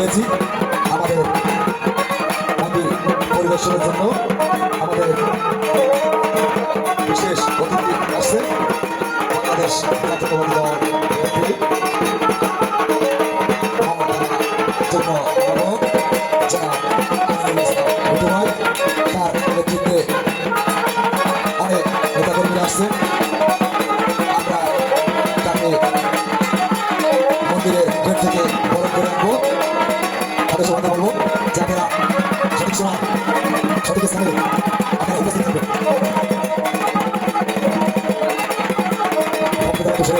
পেয়েছি। আমাদের মন্দির পরিদর্শনের জন্য আমাদের বিশেষ অতিথি আসছে বাংলাদেশ তার নেতৃত্বে আমরা তাকে মন্দিরের গেট থেকে বরণ করে রাখব। ちは小手口さんで赤い。おばさん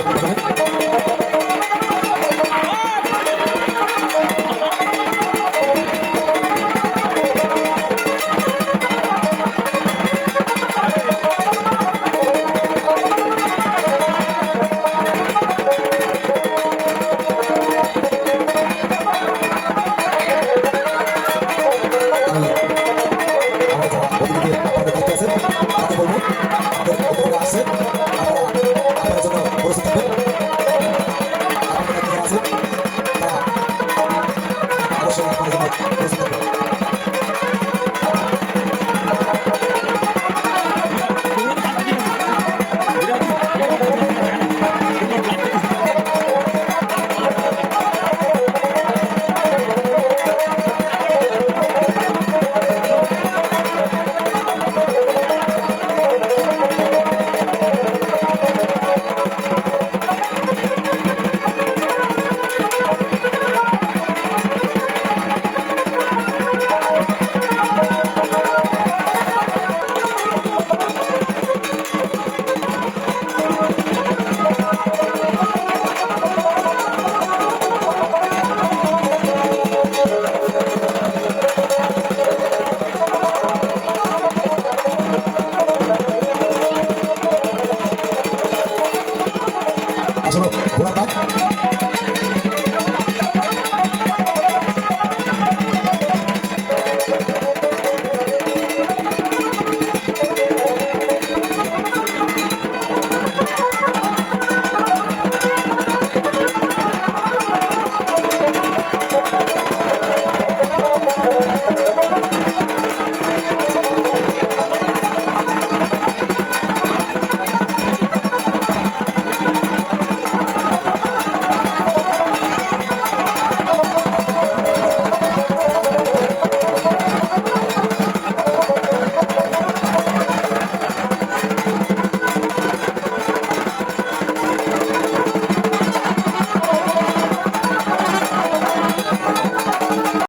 プ আসলে ঘোড়া